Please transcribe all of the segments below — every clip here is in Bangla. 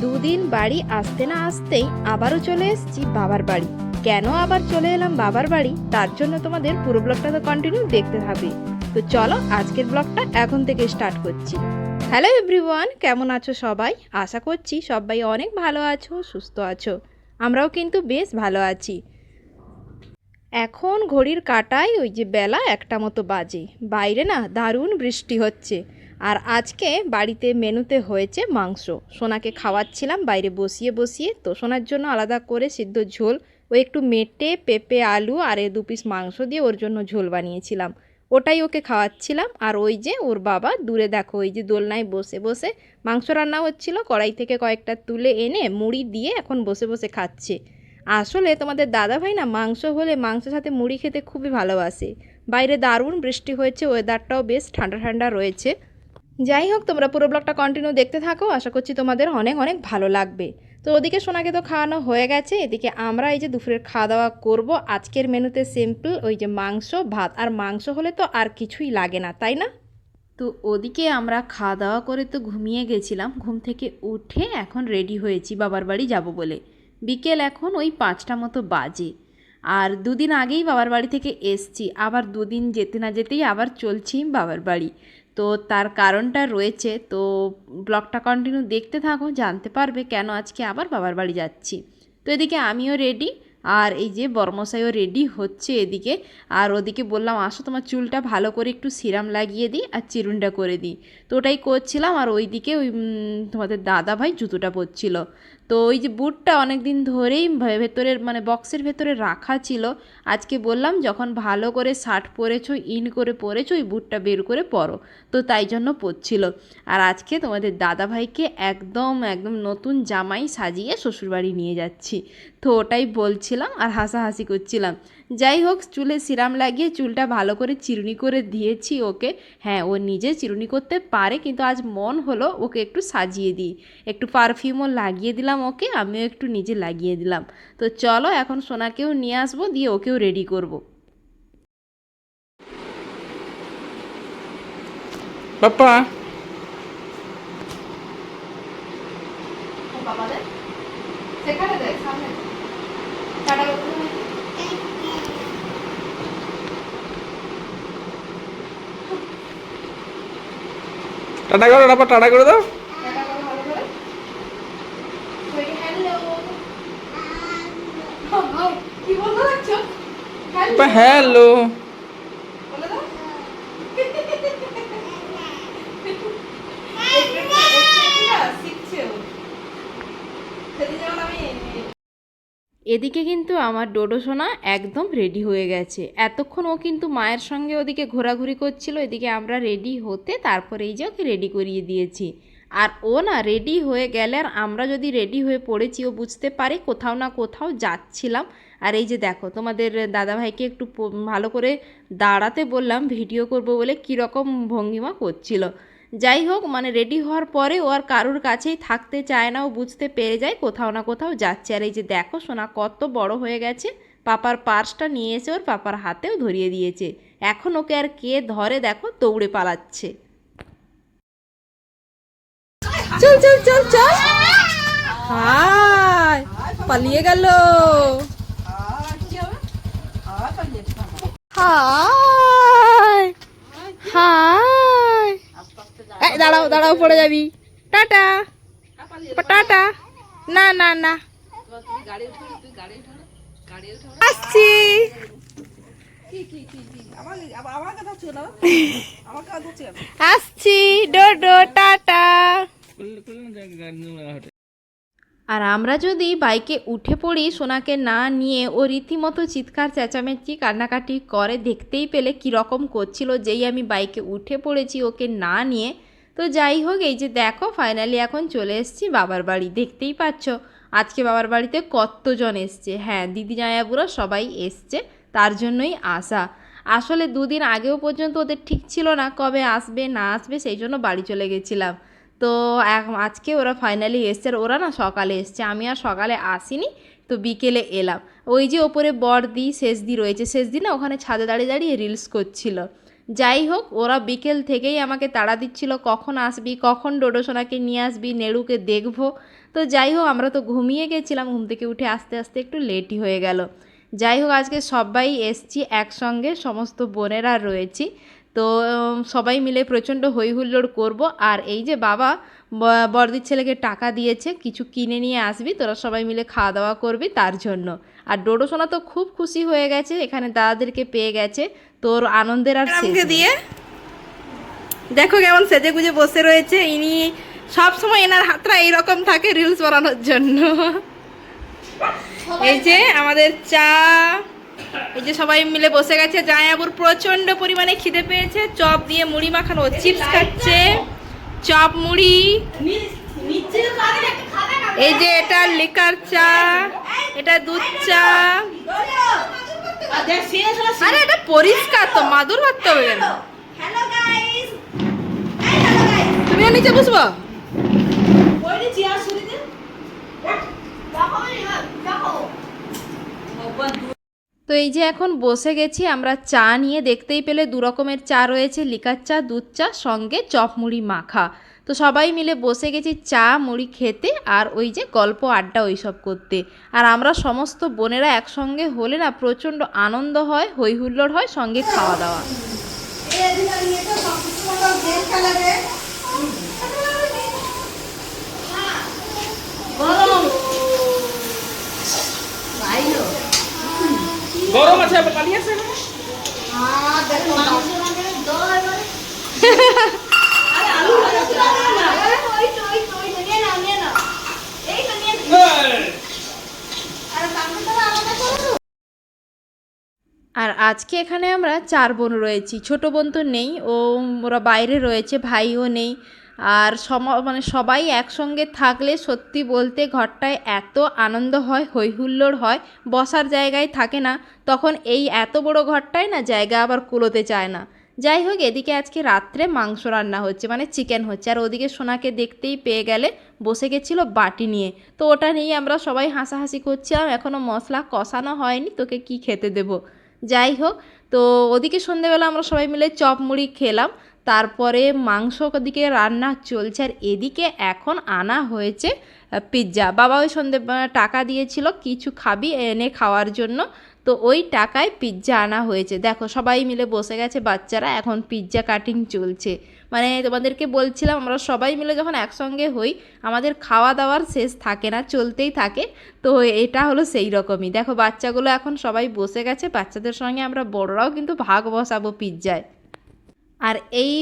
দুদিন বাড়ি আসতে না আসতেই আবারও চলে এসেছি বাবার বাড়ি। কেন আবার চলে এলাম বাবার বাড়ি? তার জন্য তোমাদের পুরো ব্লগটা তো কন্টিনিউ দেখতে হবে তো চলো আজকের ব্লগটা এখন থেকে স্টার্ট করছি। হ্যালো এভরিওয়ান কেমন আছো সবাই? আশা করছি সবাই অনেক ভালো আছো, সুস্থ আছো। আমরাও কিন্তু বেশ ভালো আছি। এখন ঘড়ির কাটায় ওই যে বেলা একটা মতো বাজে। বাইরে না দারুণ বৃষ্টি হচ্ছে। আর আজকে বাড়িতে মেনুতে হয়েছে মাংস। সোনাকে খাওয়াচ্ছিলাম, বাইরে বসিয়ে বসিয়ে। তো সোনার জন্য আলাদা করে সিদ্ধ ঝোল, ও একটু মেটে, পেঁপে, আলু আর এ দু পিস মাংস দিয়ে ওর জন্য ঝোল বানিয়েছিলাম। ওটাই ওকে খাওয়াচ্ছিলাম। আর ওই যে ওর বাবা, দূরে দেখো, ওই যে দোলনায় বসে বসে মাংস রান্না হচ্ছিল, কড়াই থেকে কয়েকটা তুলে এনে মুড়ি দিয়ে এখন বসে বসে খাচ্ছে। আসলে তোমাদের দাদা ভাই না মাংস হলে মাংসের সাথে মুড়ি খেতে খুবই ভালোবাসে। বাইরে দারুণ বৃষ্টি হয়েছে ওয়েদারটাও বেশ ঠান্ডা ঠান্ডা রয়েছে। যাই হোক, তোমরা পুরো ব্লগটা কন্টিনিউ দেখতে থাকো। আশা করছি তোমাদের অনেক অনেক ভালো লাগবে। তো ওদিকে সোনাকে তো খাওয়ানো হয়ে গেছে। এদিকে আমরা এই যে দুপুরের খাওয়া দাওয়া করব। আজকের মেনুতে সিম্পল ওই যে মাংস, ভাত। আর মাংস হলে তো আর কিছুই লাগে না, তাই না? তো ওদিকে আমরা খাওয়া দাওয়া করে তো ঘুমিয়ে গেছিলাম। ঘুম থেকে উঠে এখন রেডি হয়েছি, বাবার বাড়ি যাব বলে। বিকেল এখন ওই পাঁচটা মতো বাজে। আর দুদিন আগেই বাবার বাড়ি থেকে এসছি। আবার দুদিন যেতে না যেতেই আবার চলছি বাবার বাড়ি। তো তার কারণটা রয়েছে। তো ব্লগটা কন্টিনিউ দেখতে থাকো, জানতে পারবে কেন আজকে আবার বাবার বাড়ি যাচ্ছি। তো এদিকে আমিও রেডি আর এই যে বর্মশাইও রেডি হচ্ছে এদিকে। আর ওদিকে বললাম, আসো তোমার চুলটা ভালো করে একটু সিরাম লাগিয়ে দিই আর চিরুনটা করে দিই। তো ওটাই করছিলাম, আর ওইদিকে ওই তোমাদের দাদা ভাই জুতোটা পরছিল। তো ওই যে বুটটা অনেক দিন ধরেই ভেতরে ভেতরের মানে বক্সের ভেতরে রাখা ছিল। আজকে বললাম, যখন ভালো করে শার্ট পরেছো, ইন করে পরেছো, ওই বুটটা বের করে পরো। তো তাই জন্য পরছিল। আর আজকে তোমাদের দাদাভাইকে একদম একদম নতুন জামাই সাজিয়ে শ্বশুরবাড়ি নিয়ে যাচ্ছি। তো ওটাই বলছিলাম আর হাসাহাসি করছিলাম। যাই হোক চুলে সিরাম লাগিয়ে চুলটা ভালো করে চিরুনি করে দিয়েছি ওকে। হ্যাঁ ও নিজে চিরুনি করতে পারে, কিন্তু আজ মন হলো ওকে একটু সাজিয়ে দিই। একটু পারফিউমও লাগিয়ে দিলাম ওকে, আমিও একটু নিজে লাগিয়ে দিলাম। তো চলো, এখন সোনাকেও নিয়ে আসব, দিয়ে ওকেও রেডি করব। পাপা টাটা করো টাপা টাটা করে দাও। হ্যালো এদিকে কিন্তু আমার ডোডো সোনা একদম রেডি হয়ে গেছে। এতক্ষণ ও কিন্তু মায়ের সঙ্গে ওদিকে ঘোরাঘুরি করছিল, এদিকে আমরা রেডি হতে তারপরে এই যে ওকে রেডি করিয়ে দিয়েছি। আর ও না রেডি হয়ে গেলে আর আমরা যদি রেডি হয়ে পড়েছি ও বুঝতে পারে কোথাও না কোথাও যাচ্ছিলাম। আর এই যে দেখো, তোমাদের দাদাভাইকে একটু ভালো করে দাঁড়াতে বললাম, ভিডিও করব বলে কীরকম ভঙ্গিমা করছিল। যাই হোক মানে রেডি হওয়ার পরে ও আর কারোর কাছেই থাকতে চায় না। ও বুঝতে পেরে যায় কোথাও না কোথাও যাচ্ছে। আর এই যে দেখো, সোনা কত বড় হয়ে গেছে। পাপার পার্সটা নিয়ে এসে ওর পাপার হাতেও ধরিয়ে দিয়েছে। এখন ওকে আর কে ধরে দেখো, দৌড়ে পালাচ্ছে। চল চল চল চল। হাই পালিয়ে গেল। হাই হাই দাঁড়াও দাঁড়াও পড়ে যাবি। টাটা। টাটা। না না না। আসছি। আসছি। ডোডো টাটা। আর আমরা যদি বাইকে উঠে পড়ি সোনাকে না নিয়ে ও রীতিমতো চিৎকার চেঁচামেচি কান্নাকাটি করে দেখতেই পেলে কীরকম করছিল যেই আমি বাইকে উঠে পড়েছি ওকে না নিয়ে তো যাই হোক, এই যে দেখো ফাইনালি এখন চলে এসেছি বাবার বাড়ি। দেখতেই পাচ্ছ, আজকে বাবার বাড়িতে কতজন এসছে? হ্যাঁ দিদি জায়াবুরা সবাই এসছে, তার জন্যই আসা। আসলে দুদিন আগেও পর্যন্ত ওদের ঠিক ছিল না, কবে আসবে, না আসবে, সেই জন্য বাড়ি চলে গেছিলাম। তো আজকে ওরা ফাইনালি এসছে, আর ওরা না সকালে এসছে। আমি আর সকালে আসিনি, তো বিকেলে এলাম। ওই যে ওপরে বড়দি শেষদি রয়েছে। শেষদি না ওখানে ছাদে দাঁড়িয়ে দাঁড়িয়ে রিলস করছিল। যাই হোক, ওরা বিকেল থেকেই আমাকে তাড়া দিচ্ছিল, কখন আসবি, কখন ডোডোসোনাকে নিয়ে আসবি নেড়ুকে দেখব। তো যাই হোক, আমরা তো ঘুমিয়ে গেছিলাম, ঘুম থেকে উঠে আস্তে আস্তে একটু লেটই হয়ে গেল। যাই হোক, আজকে সবাই এসছি একসঙ্গে, সমস্ত বোনেরা রয়েছি। তো সবাই মিলে প্রচণ্ড হই হুল্লোড় করব। আর এই যে বাবা ব- বড়দির ছেলেকে টাকা দিয়েছে কিছু কিনে নিয়ে আসবি তোরা সবাই মিলে খাওয়া দাওয়া করবি তার জন্য। আর ডোডো সোনা তো খুব খুশি হয়ে গেছে এখানে দাদাদেরকে পেয়ে গেছে। তোর আনন্দের আর দিয়ে? দেখো কেমন সেজে গুজে বসে রয়েছে ইনি সব সময় এনার হাতটা এইরকম থাকে রিলস বানানোর জন্য। এই যে আমাদের চা এই যে সবাই মিলে বসে গেছে, জায়াবুর প্রচণ্ড পরিমাণে খিদে পেয়েছে। চপ দিয়ে মুড়ি মাখানো, চিপস খাচ্ছে। চপ, মুড়ি। এই যে এটা লিকার চা, এটা দুধ চা। আরে, এটা পরিষ্কার তো মাদুর ভাবতে হবে কেন তুমিও নিচে বসবো। দেখো দেখো। তো এই যে এখন বসে গেছি, আমরা চা নিয়ে দেখতেই পেলে দু রকমের চা রয়েছে, লিকার চা, দুধ চা, সঙ্গে চপ মুড়ি মাখা। তো সবাই মিলে বসে গেছি চা, মুড়ি খেতে আর ওই যে গল্প, আড্ডা ওইসব করতে। আর আমরা সমস্ত বোনেরা একসঙ্গে হলে না প্রচণ্ড আনন্দ হয় হই হুল্লোড় হয়, সঙ্গে খাওয়া দাওয়া। আর আজকে এখানে আমরা চার বোন রয়েছি। ছোট বোন তো নেই, ও, ওরা বাইরে রয়েছে, ভাইও নেই। আর সম মানে সবাই একসঙ্গে থাকলে সত্যি বলতে ঘরটায় এত আনন্দ হয় হই হুল্লোড় হয়, বসার জায়গায় থাকে না। তখন এই এত বড় ঘরটায় না জায়গা আবার কুলোতে চায় না। যাই হোক, এদিকে আজকে রাত্রে মাংস রান্না হচ্ছে মানে চিকেন হচ্ছে। আর ওদিকে সোনাকে দেখতেই পেয়ে গেলে বসে গেছিল বাটি নিয়ে। তো ওটা নিয়ে আমরা সবাই হাসাহাসি করছিলাম এখনও মশলা কষানো হয়নি, তোকে কি খেতে দেবো? যাই হোক, তো ওদিকে সন্ধেবেলা আমরা সবাই মিলে চপ মুড়ি খেলাম, তারপরে মাংস ওদিকে রান্না চলছে, আর এদিকে এখন আনা হয়েছে পিৎজা বাবা ওই সন্ধে টাকা দিয়েছিল, কিছু খাবি, এনে খাওয়ার জন্য, তো ওই টাকায় পিৎজা আনা হয়েছে। দেখো, সবাই মিলে বসে গেছে, বাচ্চারা, এখন পিৎজা কাটিং চলছে। মানে তোমাদেরকে বলছিলাম, আমরা সবাই মিলে যখন একসঙ্গে হই, আমাদের খাওয়া দাওয়ার শেষ থাকে না, চলতেই থাকে। তো এটা হলো সেই রকমই। দেখো, বাচ্চাগুলো এখন সবাই বসে গেছে, বাচ্চাদের সঙ্গে আমরা বড়রাও কিন্তু ভাগ বসাবো পিৎজায়। আর এই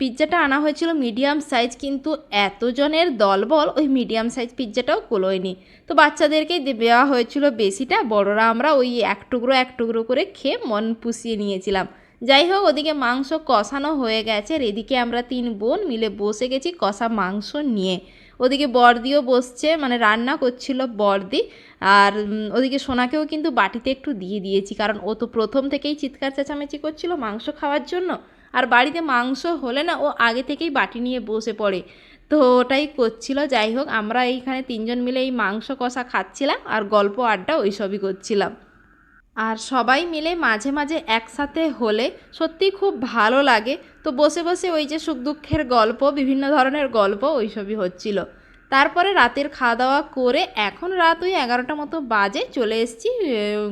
পিৎজাটা আনা হয়েছিল মিডিয়াম সাইজ, কিন্তু এতজনের দলবল ওই মিডিয়াম সাইজ পিৎজাটাও কোলোয়নি। তো বাচ্চাদেরকেই দেওয়া হয়েছিল বেশিটা, বড়রা আমরা ওই এক টুকরো এক টুকরো করে খেয়ে মন পুষিয়ে নিয়েছিলাম। যাই হোক ওদিকে মাংস কষানো হয়ে গেছে। আর এদিকে আমরা তিন বোন মিলে বসে গেছি কষা মাংস নিয়ে। ওদিকে বর্দিও বসছে মানে রান্না করছিল বর্দি। আর ওদিকে সোনাকেও কিন্তু বাটিতে একটু দিয়ে দিয়েছি, কারণ ও তো প্রথম থেকেই চিৎকার চেঁচামেচি করছিল মাংস খাওয়ার জন্য। আর বাড়িতে মাংস হলে না, ও আগে থেকেই বাটি নিয়ে বসে পড়ে। তো ওটাই করছিল। যাই হোক আমরা এইখানে তিনজন মিলে এই মাংস কষা খাচ্ছিলাম আর গল্প আড্ডা ওইসবই করছিলাম। আর সবাই মিলে মাঝে মাঝে একসাথে হলে সত্যি খুব ভালো লাগে। তো বসে বসে ওই যে সুখ দুঃখের গল্প, বিভিন্ন ধরনের গল্প ওই সবই হচ্ছিল। তারপরে রাতের খাওয়া দাওয়া করে এখন রাত ওই এগারোটা মতো বাজে চলে এসেছি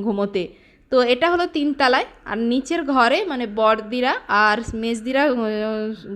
ঘুমোতে। তো এটা হলো তিনতলায় আর নিচের ঘরে মানে বড়দিরা আর মেজদিরা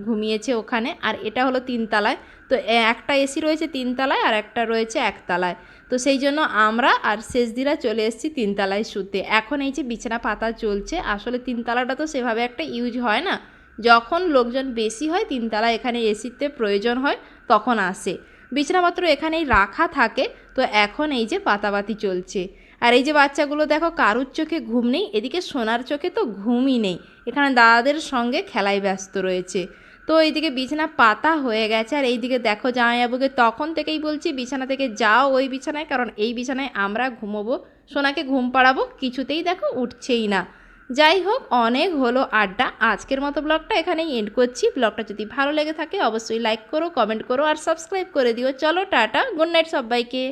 ঘুমিয়েছে ওখানে। আর এটা হলো তিনতলায় তো একটা এসি রয়েছে তিনতলায় আর একটা রয়েছে একতলায় তো সেই জন্য আমরা আর শেষদিরা চলে এসেছি তিনতলায় শুতে। এখন এই যে বিছানা পাতা চলছে, আসলে তিনতলাটা তো সেভাবে একটা ইউজ হয় না। যখন লোকজন বেশি হয় তিনতলা এখানে এসিতে প্রয়োজন হয়, তখন আসে। বিছানাপত্র এখানেই রাখা থাকে। তো এখন এই যে পাতাবাতি চলছে। আর এই যে বাচ্চাগুলো দেখো, কারুর চোখে ঘুম নেই, এদিকে সোনার চোখে তো ঘুমই নেই। এখানে দাদাদের সঙ্গে খেলায় ব্যস্ত রয়েছে। তো এইদিকে বিছানা পাতা হয়ে গেছে, আর এইদিকে দেখো জামাইবাবুকে তখন থেকেই বলছি, বিছানা থেকে যাও ওই বিছানায়, কারণ এই বিছানায় আমরা ঘুমোবো। সোনাকে ঘুম পাড়াবো, কিছুতেই দেখো উঠছেই না। যাই হোক, অনেক হলো আড্ডা। আজকের মতো ব্লগটা এখানেই এন্ড করছি। ব্লগটা যদি ভালো লেগে থাকে, অবশ্যই লাইক করো কমেন্ট করো, আর সাবস্ক্রাইব করে দিও। চলো, টাটা। গুড নাইট সবাইকে।